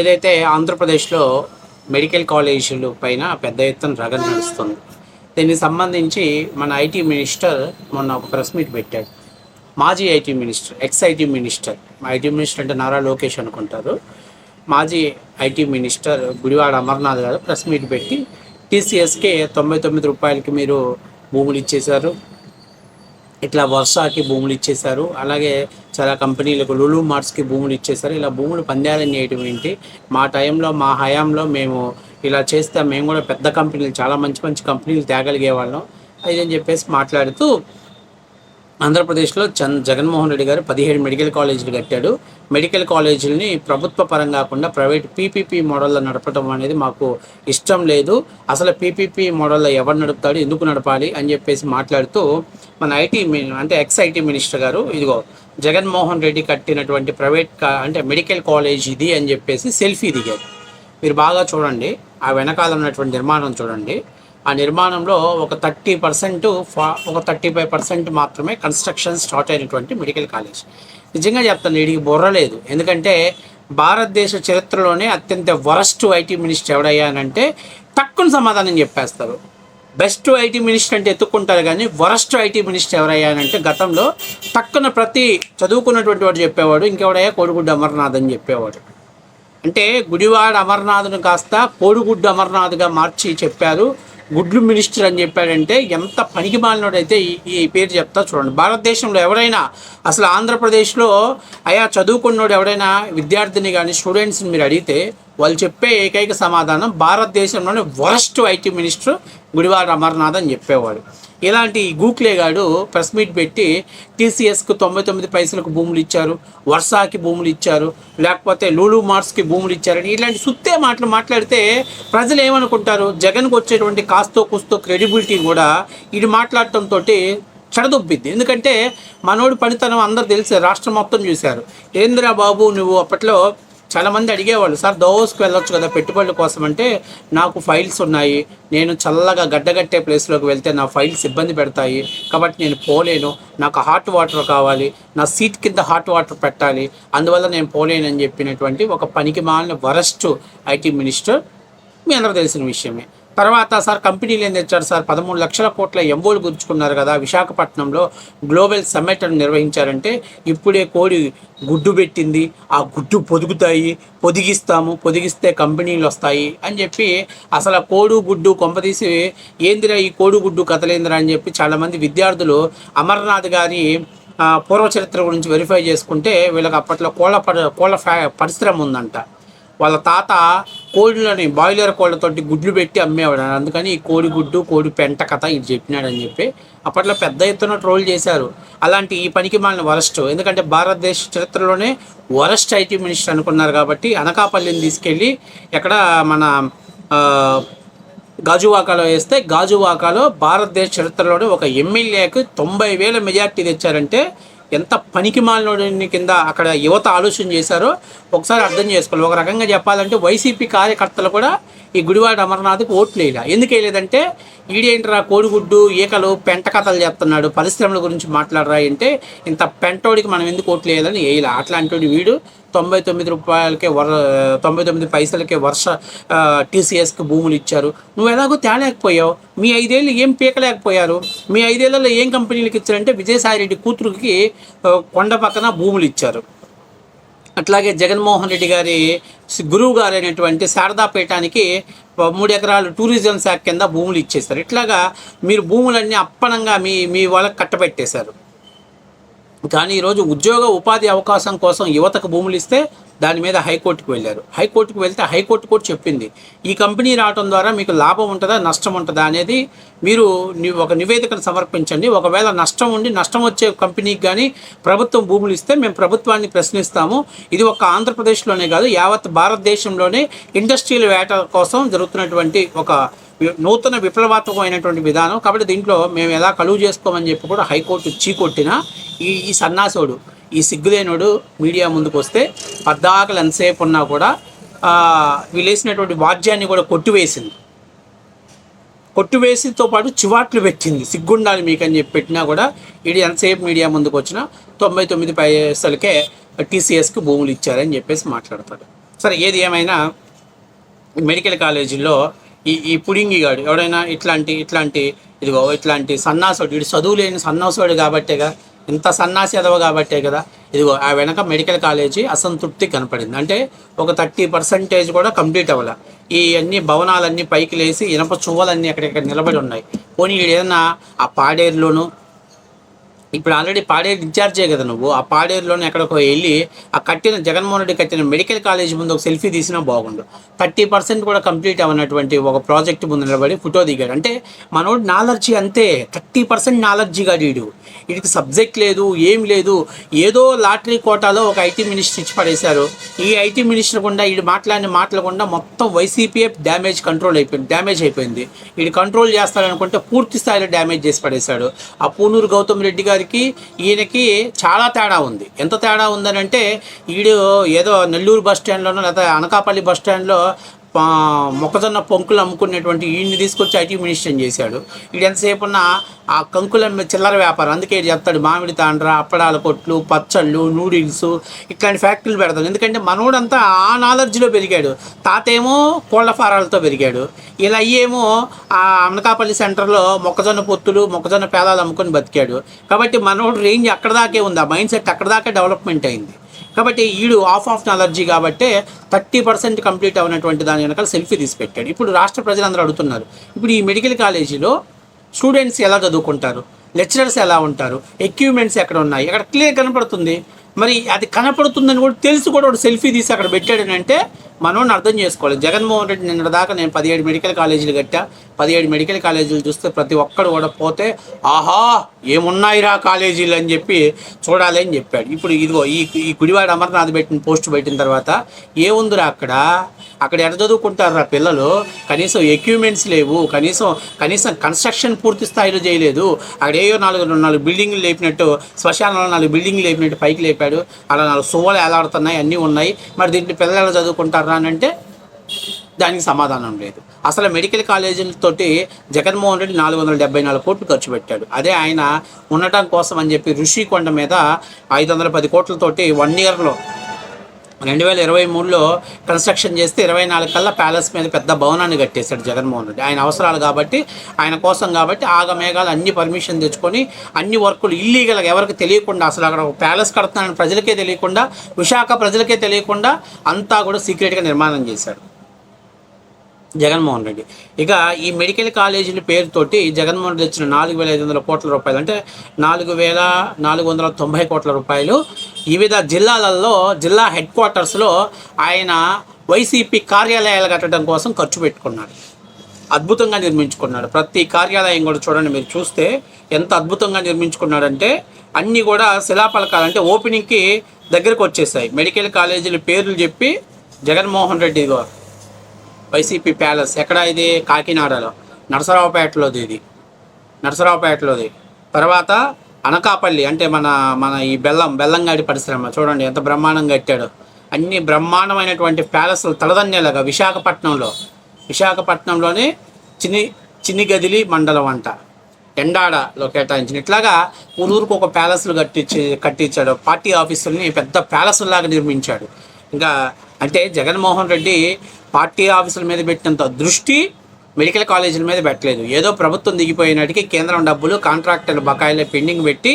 ఏదైతే ఆంధ్రప్రదేశ్లో మెడికల్ కాలేజీలు పైన పెద్ద ఎత్తున రగన్ నడుస్తుంది దీనికి సంబంధించి మన ఐటీ మినిస్టర్ మొన్న ఒక ప్రెస్ మీట్ పెట్టాడు. మాజీ IT minister ex IT minister IT minister అంటే నారా లోకేష్ అనుకుంటారు. మాజీ ఐటీ మినిస్టర్ గుడివాడ అమర్నాథ్ గారు ప్రెస్ మీట్ పెట్టి టీసీఎస్కే తొంభై తొమ్మిది రూపాయలకి మీరు భూములు ఇచ్చేశారు. ఇట్లా వర్షాకి భూములు ఇచ్చేశారు. అలాగే చాలా కంపెనీలకు లులు మార్ట్స్కి భూములు ఇచ్చేశారు. ఇలా భూములు పందాలని చేయటం ఏంటి? మా టైంలో మా హయాంలో మేము ఇలా చేస్తే మేము కూడా పెద్ద కంపెనీలు చాలా మంచి మంచి కంపెనీలు తేగలిగే వాళ్ళం అని చెప్పేసి మాట్లాడుతూ ఆంధ్రప్రదేశ్లో చంద్ జగన్మోహన్ రెడ్డి గారు పదిహేడు మెడికల్ కాలేజీలు కట్టాడు. మెడికల్ కాలేజీలని ప్రభుత్వ పరం కాకుండా ప్రైవేట్ పీపీపీ మోడల్లో నడపడం అనేది మాకు ఇష్టం లేదు. అసలు పీపీపీ మోడల్లో ఎవరు నడుపుతాడు ఎందుకు నడపాలి అని చెప్పేసి మాట్లాడుతూ మన ఐటీ అంటే ఎక్స్ ఐటీ మినిస్టర్ గారు ఇదిగో జగన్మోహన్ రెడ్డి కట్టినటువంటి ప్రైవేట్ కా అంటే మెడికల్ కాలేజ్ ఇది అని చెప్పేసి సెల్ఫీ దిగారు. మీరు బాగా చూడండి ఆ వెనకాల ఉన్నటువంటి నిర్మాణం చూడండి. ఆ నిర్మాణంలో ఒక థర్టీ పర్సెంట్ ఒక థర్టీ ఫైవ్ పర్సెంట్ మాత్రమే కన్స్ట్రక్షన్ స్టార్ట్ అయినటువంటి మెడికల్ కాలేజ్. నిజంగా చెప్తాను వీడికి బుర్ర లేదు. ఎందుకంటే భారతదేశ చరిత్రలోనే అత్యంత వరస్ట్ ఐటీ మినిస్టర్ ఎవడయ్యానంటే తక్కువ సమాధానం చెప్పేస్తారు. బెస్ట్ ఐటీ మినిస్టర్ అంటే ఎత్తుక్కుంటారు కానీ వరస్ట్ ఐటీ మినిస్టర్ ఎవరయ్యానంటే గతంలో తక్కువ ప్రతి చదువుకున్నటువంటి వాడు చెప్పేవాడు ఇంకెవడయ్యా కోడిగుడ్డు అమర్నాథ్ అని చెప్పేవాడు. అంటే గుడివాడ అమర్నాథ్ను కాస్త కోడిగుడ్డు అమర్నాథ్గా మార్చి చెప్పారు. గుడ్లు మినిస్టర్ అని చెప్పాడంటే ఎంత పనికి మాలినోడైతే ఈ పేరు చెప్తా చూడండి. భారతదేశంలో ఎవరైనా అసలు ఆంధ్రప్రదేశ్లో అయా చదువుకున్నోడు ఎవరైనా విద్యార్థిని కానీ స్టూడెంట్స్ని మీరు అడిగితే వాళ్ళు చెప్పే ఏకైక సమాధానం భారతదేశంలోనే worst IT minister Gudivada Amarnath అని చెప్పేవాడు. ఇలాంటి గూక్లేగాడు ప్రెస్ మీట్ పెట్టి టీసీఎస్కు తొంభై తొమ్మిది పైసలకు భూములు ఇచ్చారు వర్షాకి భూములు ఇచ్చారు లేకపోతే లూలు మార్స్కి భూములు ఇచ్చారని ఇలాంటి సుత్తే మాటలు మాట్లాడితే ప్రజలు ఏమనుకుంటారు? జగన్కు వచ్చేటువంటి కాస్తో కుస్తో క్రెడిబిలిటీ కూడా ఇది మాట్లాడటంతో చెడదొబ్బిద్ది. ఎందుకంటే మనోడి పనితనం అందరు తెలిసే రాష్ట్రం మొత్తం చూశారు. ఏంద్రా బాబు నువ్వు అప్పట్లో చాలామంది అడిగేవాళ్ళు సార్ దోస్కి వెళ్ళొచ్చు కదా పెట్టుబడుల కోసం అంటే నాకు ఫైల్స్ ఉన్నాయి. నేను చల్లగా గడ్డగట్టే ప్లేస్లోకి వెళ్తే నా ఫైల్స్ ఇబ్బంది పెడతాయి. కాబట్టి నేను పోలేను. నాకు హాట్ వాటర్ కావాలి. నా సీట్ కింద హాట్ వాటర్ పెట్టాలి. అందువల్ల నేను పోలేను అని చెప్పినటువంటి ఒక పనికి మాలిన వరస్ట్ ఐటీ మినిస్టర్ మీ అందరూ తెలిసిన విషయమే. తర్వాత సార్ కంపెనీలు ఏం తెచ్చారు సార్? పదమూడు లక్షల కోట్ల ఎంబోలు గుర్చుకున్నారు కదా విశాఖపట్నంలో గ్లోబల్ సమ్మిట్ అని నిర్వహించారంటే ఇప్పుడే కోడి గుడ్డు పెట్టింది. ఆ గుడ్డు పొదుగుతాయి పొదిగిస్తాము పొదిగిస్తే కంపెనీలు వస్తాయి అని చెప్పి అసలు ఆ కోడు గుడ్డు కొంపదీసి ఏందిరా ఈ కోడు గుడ్డు కథలేందిరా అని చెప్పి చాలామంది విద్యార్థులు అమర్నాథ్ గారి పూర్వచరిత్ర పూర్వ చరిత్ర గురించి వెరిఫై చేసుకుంటే వీళ్ళకి అప్పట్లో కోళ్ళ ప కోళ్ళ ఫ్యా పరిశ్రమ ఉందంట. వాళ్ళ తాత కోడిలని బాయిలర్ కోళ్ళతోటి గుడ్లు పెట్టి అమ్మేవాడు. అందుకని ఈ కోడి గుడ్డు కోడి పెంట కథ ఇది చెప్పినాడని చెప్పి అప్పట్లో పెద్ద ఎత్తున ట్రోల్ చేశారు. అలాంటి ఈ పనికి మాలిన వరస్ట్. ఎందుకంటే భారతదేశ చరిత్రలోనే వరస్ట్ ఐటీ మినిస్టర్ అనుకున్నారు కాబట్టి అనకాపల్లిని తీసుకెళ్ళి ఎక్కడ మన గాజువాకాలో వేస్తే గాజువాకాలో భారతదేశ చరిత్రలోనే ఒక ఎమ్మెల్యేకి తొంభై వేల మెజార్టీ తెచ్చారంటే ఎంత పనికి మాలినోడిని కింద అక్కడ యువత ఆలోచన చేశారో ఒకసారి అర్థం చేసుకోవాలి. ఒక రకంగా చెప్పాలంటే వైసీపీ కార్యకర్తలు కూడా ఈ గుడివాడ అమర్నాథ్కి ఓట్లు వేయలే. ఎందుకు వేయలేదంటే ఈడేంట్రా కోడిగుడ్డు ఈకలు పెంట కథలు చెప్తున్నాడు. పరిశ్రమల గురించి మాట్లాడరా అంటే ఇంత పెంటోడికి మనం ఎందుకు ఓట్లు వేయాలని వేయలే. అట్లాంటి వీడు తొంభై తొమ్మిది రూపాయలకే వర తొంభై తొమ్మిది పైసలకే వర్ష టీసీఎస్కి భూములు ఇచ్చారు. నువ్వు ఎలాగో తేలేకపోయావు. మీ ఐదేళ్ళు ఏం పీకలేకపోయారు? మీ ఐదేళ్ళలో ఏం కంపెనీలకు ఇచ్చారంటే విజయసాయిరెడ్డి కూతురుకి కొండ పక్కన భూములు ఇచ్చారు. అట్లాగే జగన్మోహన్ రెడ్డి గారి గురువు గారు అయినటువంటి శారదాపీఠానికి మూడు ఎకరాలు టూరిజం శాఖ కింద భూములు ఇచ్చేశారు. ఇట్లాగా మీరు భూములన్నీ అప్పనంగా మీ మీ వాళ్ళకి కట్టబెట్టేశారు. కానీ ఈరోజు ఉద్యోగ ఉపాధి అవకాశం కోసం యువతకు భూములు ఇస్తే దాని మీద హైకోర్టుకు వెళ్ళారు. హైకోర్టుకు వెళ్తే హైకోర్టు కూడా చెప్పింది. ఈ కంపెనీ రావడం ద్వారా మీకు లాభం ఉంటుందా నష్టం ఉంటుందా అనేది మీరు ఒక నివేదికను సమర్పించండి. ఒకవేళ నష్టం ఉండి నష్టం వచ్చే కంపెనీకి కానీ ప్రభుత్వం భూములు ఇస్తే మేము ప్రభుత్వాన్ని ప్రశ్నిస్తాము. ఇది ఒక ఆంధ్రప్రదేశ్లోనే కాదు యావత్ భారతదేశంలోనే ఇండస్ట్రియల్ వేట కోసం జరుగుతున్నటువంటి ఒక నూతన విప్లవాత్మకమైనటువంటి విధానం. కాబట్టి దీంట్లో మేము ఎలా కలువు చేసుకోమని చెప్పి కూడా హైకోర్టు చీకొట్టిన ఈ ఈ సన్నాసోడు ఈ సిగ్గులేనుడు మీడియా ముందుకు వస్తే పద్దాకలు ఎంతసేపు ఉన్నా కూడా వీళ్ళేసినటువంటి వాద్యాన్ని కూడా కొట్టివేసింది. కొట్టివేసితో పాటు చివాట్లు పెట్టింది. సిగ్గుండాలి మీకు అని చెప్పి పెట్టినా కూడా ఇది ఎంతసేపు మీడియా ముందుకు వచ్చినా తొంభై తొమ్మిది పైసలకే టీసీఎస్కి భూములు ఇచ్చారని చెప్పేసి మాట్లాడతాడు. సరే ఏది ఏమైనా మెడికల్ కాలేజీల్లో ఈ ఈ పుడింగి గాడు ఎవడైనా ఇట్లాంటి ఇట్లాంటి ఇదిగో ఇట్లాంటి సన్నాసుడు ఇటు చదువు లేని సన్నాసుడు కాబట్టేగా ఇంత సన్నాసి ఎదవ కాబట్టే కదా. ఇదిగో ఆ వెనక మెడికల్ కాలేజీ అసంతృప్తి కనపడింది. అంటే ఒక థర్టీ పర్సెంటేజ్ కూడా కంప్లీట్ అవ్వాల. ఈ అన్ని భవనాలన్నీ పైకి లేసి ఇనప చువ్వలన్నీ అక్కడిక్కడ నిలబడి ఉన్నాయి. పోనీ ఏదైనా ఆ పాడేరులోను ఇప్పుడు ఆల్రెడీ పాడేరు ఇన్ఛార్జే కదా నువ్వు. ఆ పాడేరులోనే ఎక్కడికో వెళ్ళి ఆ కట్టిన జగన్మోహన్ రెడ్డి కట్టిన మెడికల్ కాలేజ్ ముందు ఒక సెల్ఫీ తీసినా బాగుండు. థర్టీ పర్సెంట్ కూడా కంప్లీట్ అవ్వనటువంటి ఒక ప్రాజెక్ట్ ముందు నిలబడి ఫోటో దిగాడు. అంటే మనోడు నాలర్జీ అంతే. థర్టీ పర్సెంట్ నాలర్జీగా వీడు వీడికి సబ్జెక్ట్ లేదు ఏం లేదు. ఏదో లాటరీ కోటాలో ఒక ఐటీ మినిస్టర్ ఇచ్చి పడేశారు. ఈ ఐటీ మినిస్టర్ గుండా వీడు మాట్లాడిన మాట్లాడకుండా మొత్తం వైసీపీఏ డ్యామేజ్ కంట్రోల్ అయిపోయింది డ్యామేజ్ అయిపోయింది. వీడు కంట్రోల్ చేస్తాడనుకుంటే పూర్తి స్థాయిలో డ్యామేజ్ చేసి పడేశాడు. ఆ పూనూరు గౌతమ్ రెడ్డి గారికి ఈయనకి చాలా తేడా ఉంది. ఎంత తేడా ఉందనంటే ఈడు ఏదో నెల్లూరు బస్ స్టాండ్లోనో లేదా అనకాపల్లి బస్ స్టాండ్లో మొక్కజొన్న పొంకులు అమ్ముకునేటువంటి ఈయన్ని తీసుకొచ్చి ఐటీ మినిస్టర్ చేశాడు. వీడు ఎంతసేపు ఉన్న ఆ కంకుల చిల్లర వ్యాపారం. అందుకే చెప్తాడు మామిడి తాండ్ర అప్పడాల కొట్లు పచ్చళ్ళు నూడిల్స్ ఇట్లాంటి ఫ్యాక్టరీలు పెడతాడు ఎందుకంటే మనోడంతా ఆ నాలెడ్జ్లో పెరిగాడు. తాతేమో కోళ్ళ ఫారాలతో పెరిగాడు. ఇలా అయ్యేమో ఆ అనకాపల్లి సెంటర్లో మొక్కజొన్న పొత్తులు మొక్కజొన్న పేదాలు అమ్ముకొని బతికాడు. కాబట్టి మనోడు రేంజ్ అక్కడ దాకే ఉంది. ఆ మైండ్ సెట్ అక్కడ దాకా డెవలప్మెంట్ అయింది. కాబట్టి ఈడు ఆఫ్ ఆఫ్ అలర్జీ కాబట్టి థర్టీ పర్సెంట్ కంప్లీట్ అయినటువంటి దాని వెనకాల సెల్ఫీ తీసి పెట్టాడు ఇప్పుడు రాష్ట్ర ప్రజలందరూ అడుగుతున్నారు. ఇప్పుడు ఈ మెడికల్ కాలేజీలో స్టూడెంట్స్ ఎలా చదువుకుంటారు? లెక్చరర్స్ ఎలా ఉంటారు? ఎక్విప్మెంట్స్ ఎక్కడ ఉన్నాయి? అక్కడ క్లియర్ కనపడుతుంది. మరి అది కనపడుతుందని కూడా తెలిసి కూడా ఒక సెల్ఫీ తీసి అక్కడ పెట్టాడనంటే మనోడిని అర్థం చేసుకోవాలి. జగన్మోహన్ రెడ్డి నిన్న దాకా నేను పదిహేడు మెడికల్ కాలేజీలు కట్టా. పదిహేడు మెడికల్ కాలేజీలు చూస్తే ప్రతి ఒక్కడు కూడా పోతే ఆహా ఏమున్నాయిరా కాలేజీలు అని చెప్పి చూడాలి అని చెప్పాడు. ఇప్పుడు ఇదిగో ఈ ఈ గుడివాడ అమర్నాథ్ పెట్టిన పోస్ట్ పెట్టిన తర్వాత ఏముందిరా అక్కడ? అక్కడ ఎక్కడ చదువుకుంటారా పిల్లలు? కనీసం ఎక్విప్మెంట్స్ లేవు. కనీసం కనీసం కన్స్ట్రక్షన్ పూర్తి స్థాయిలో చేయలేదు. అక్కడ ఏయో నాలుగు నాలుగు బిల్డింగ్లు లేపినట్టు శ్మశానంలో నాలుగు బిల్డింగ్లు లేపినట్టు పైకి లేపాడు. అలా నాలుగు సువ్వలు ఎలాడుతున్నాయి అన్నీ ఉన్నాయి. మరి దీంట్లో పిల్లలు ఎలా చదువుకుంటారా అంటే దానికి సమాధానం లేదు. అసలు మెడికల్ కాలేజీలతోటి జగన్మోహన్ రెడ్డి నాలుగు వందల డెబ్బై నాలుగు కోట్లు ఖర్చు పెట్టాడు. అదే ఆయన ఉండటం కోసం అని చెప్పి ఋషికొండ మీద ఐదు వందల పది కోట్లతోటి వన్ ఇయర్లో రెండు వేల ఇరవై మూడులో కన్స్ట్రక్షన్ చేస్తే ఇరవై నాలుగు కల్లా ప్యాలెస్ మీద పెద్ద భవనాన్ని కట్టేశాడు జగన్మోహన్ రెడ్డి. ఆయన అవసరాలు కాబట్టి ఆయన కోసం కాబట్టి ఆగమేఘాలు అన్ని పర్మిషన్ తెచ్చుకొని అన్ని వర్కులు ఇల్లీగల్గా ఎవరికి తెలియకుండా అసలు అక్కడ ఒక ప్యాలెస్ కడుతున్నాడని ప్రజలకే తెలియకుండా విశాఖ ప్రజలకే తెలియకుండా అంతా కూడా సీక్రెట్గా నిర్మాణం చేశాడు. జగన్మోహన్ రెడ్డి. ఇక ఈ మెడికల్ కాలేజీల పేరుతోటి జగన్మోహన్ రెడ్డి ఇచ్చిన నాలుగు వేల ఐదు వందల కోట్ల రూపాయలు అంటే నాలుగు వేల నాలుగు వందల తొంభై కోట్ల రూపాయలు. వివిధ జిల్లాలలో జిల్లా హెడ్ క్వార్టర్స్లో ఆయన వైసీపీ కార్యాలయాలు కట్టడం కోసం ఖర్చు పెట్టుకున్నాడు. అద్భుతంగా నిర్మించుకున్నాడు. ప్రతి కార్యాలయం కూడా చూడండి మీరు చూస్తే ఎంత అద్భుతంగా నిర్మించుకున్నాడంటే అన్నీ కూడా శిలాపలకాలు అంటే ఓపెనింగ్కి దగ్గరకు వచ్చేసాయి. మెడికల్ కాలేజీల పేర్లు చెప్పి జగన్మోహన్ రెడ్డి గారు. YCP palace. ఎక్కడ ఇది? కాకినాడలో. నరసరావుపేటలోది ఇది. నరసరావుపేటలోది. తర్వాత అనకాపల్లి అంటే మన మన ఈ బెల్లం బెల్లంగాడి పరిశ్రమ. చూడండి ఎంత బ్రహ్మాండంగా కట్టాడు. అన్ని బ్రహ్మాండమైనటువంటి ప్యాలెస్లు తలదన్నేలాగా విశాఖపట్నంలో. విశాఖపట్నంలోని చిన్ని చిన్ని గదిలి మండలం అంట. ఎండాడలో కేటాయించిన ఇట్లాగా ఊరూరుకు ఒక ప్యాలెస్లు కట్టించి కట్టించాడు. పార్టీ ఆఫీసుల్ని పెద్ద ప్యాలెస్లాగా నిర్మించాడు. ఇంకా అంటే జగన్మోహన్ రెడ్డి పార్టీ ఆఫీసుల మీద పెట్టినంత దృష్టి మెడికల్ కాలేజీల మీద పెట్టలేదు. ఏదో ప్రభుత్వం దిగిపోయినట్టుకి కేంద్రం డబ్బులు కాంట్రాక్టర్ బకాయిలు పెండింగ్ పెట్టి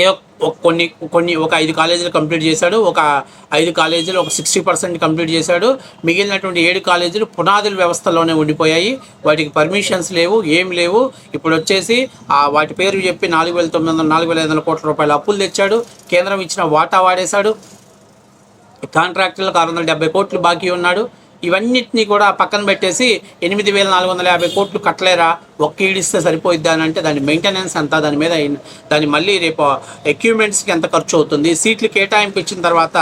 ఏదో ఒక కొన్ని కొన్ని ఒక ఐదు కాలేజీలు కంప్లీట్ చేశాడు ఒక ఐదు కాలేజీలు ఒక సిక్స్టీ పర్సెంట్ కంప్లీట్ చేశాడు మిగిలినటువంటి ఏడు కాలేజీలు పునాదుల వ్యవస్థలోనే ఉండిపోయాయి వాటికి పర్మిషన్స్ లేవు ఏం లేవు. ఇప్పుడు వచ్చేసి వాటి పేరు చెప్పి నాలుగు వేల తొమ్మిది వందల నాలుగు వేల ఐదు వందల కోట్ల రూపాయల అప్పులు తెచ్చాడు కేంద్రం ఇచ్చిన వాటా వాడేశాడు. కాంట్రాక్టులకు ఆరు వందల డెబ్బై కోట్లు బాకీ ఉన్నాడు. ఇవన్నిటిని కూడా పక్కన పెట్టేసి ఎనిమిది వేల నాలుగు వందల యాభై కోట్లు కట్టలేరా? ఒక్క ఈడిస్తే సరిపోయిద్దా అని అంటే దాని మెయింటెనెన్స్ ఎంత దాని మీద దాన్ని దాని మళ్ళీ రేపు ఎక్విప్మెంట్స్కి ఎంత ఖర్చు అవుతుంది? సీట్లు కేటాయింపు ఇచ్చిన తర్వాత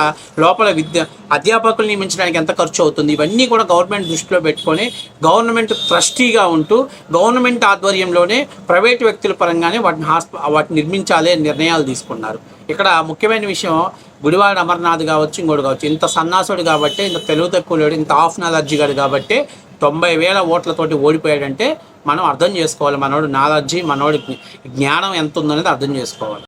లోపల విద్య అధ్యాపకులు నియమించడానికి ఎంత ఖర్చు అవుతుంది? ఇవన్నీ కూడా గవర్నమెంట్ దృష్టిలో పెట్టుకొని గవర్నమెంట్ ట్రస్టీగా ఉంటూ గవర్నమెంట్ ఆధ్వర్యంలోనే ప్రైవేటు వ్యక్తుల పరంగానే వాటిని హాస్ప వాటిని నిర్మించాలి నిర్ణయాలు తీసుకున్నారు. ఇక్కడ ముఖ్యమైన విషయం గుడివాడ అమర్నాథ్ కావచ్చు ఇంకోటి కావచ్చు. ఇంత సన్నాసుడు కాబట్టి ఇంత తెలుగు తక్కువ లేడు ఇంత ఆఫ్ నాలర్జీ గాడు కాబట్టి తొంభై వేల ఓట్లతోటి ఓడిపోయాడంటే మనం అర్థం చేసుకోవాలి. మనోడు నాలర్జీ మనోడి జ్ఞానం ఎంత ఉందనేది అర్థం చేసుకోవాలి.